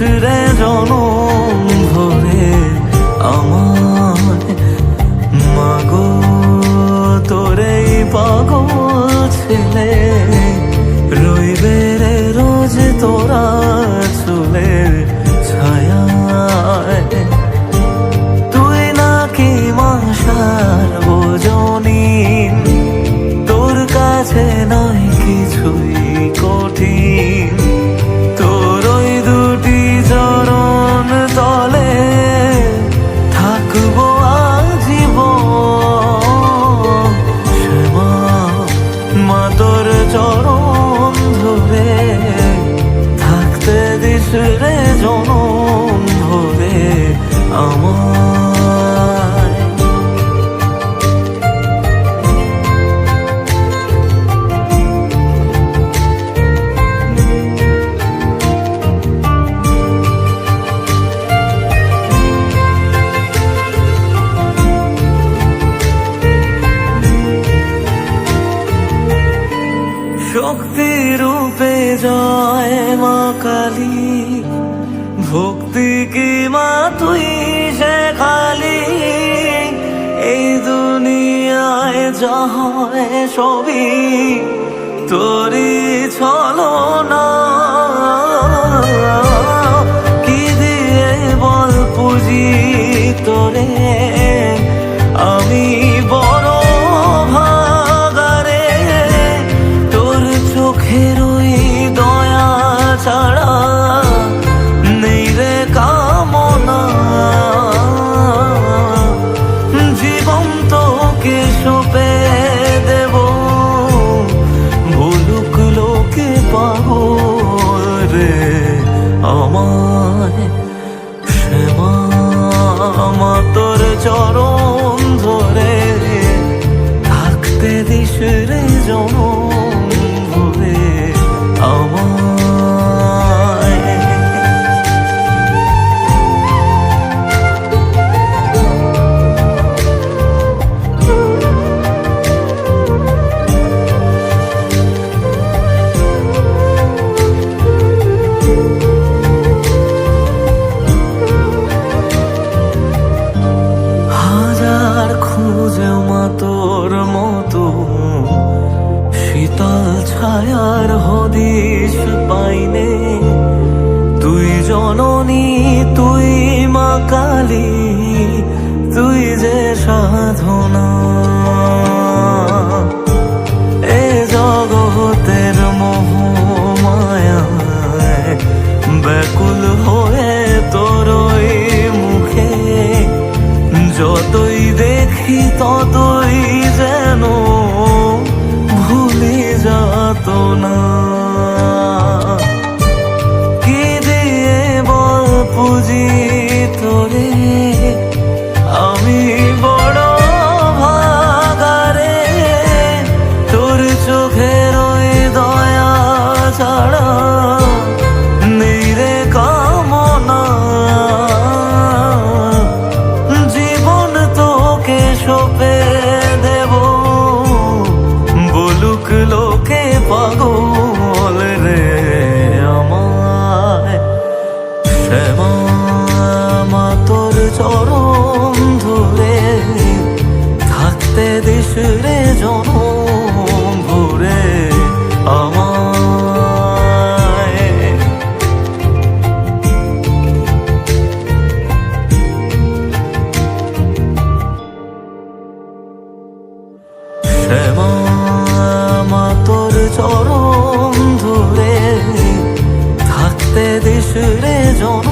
রে জনম ভরে আমার মাগো তোরে পাগল ছেলে। রে জনম ধরে আমায়। শক্তি রূপে জয় মা কালী। ভক্তি কি মা তুই সে খালি? এই দুনিয়ায় যা ছবি তোরি ছলো না রে আমায়। শ্যামা তোর চরণ ধরে থাকতে দিস রে জনম। জননী তুই মা কালী, তুই যে সাধনা। এ জগতের মোহ মায়া ব্যাকুল হয়ে তোর মুখে। যতই দেখি ততই যেন ভুলে যাত না। চরণ ধরে থাকতে দিস রে জনম ভরে আমায়। ধরে থাকতে রে জন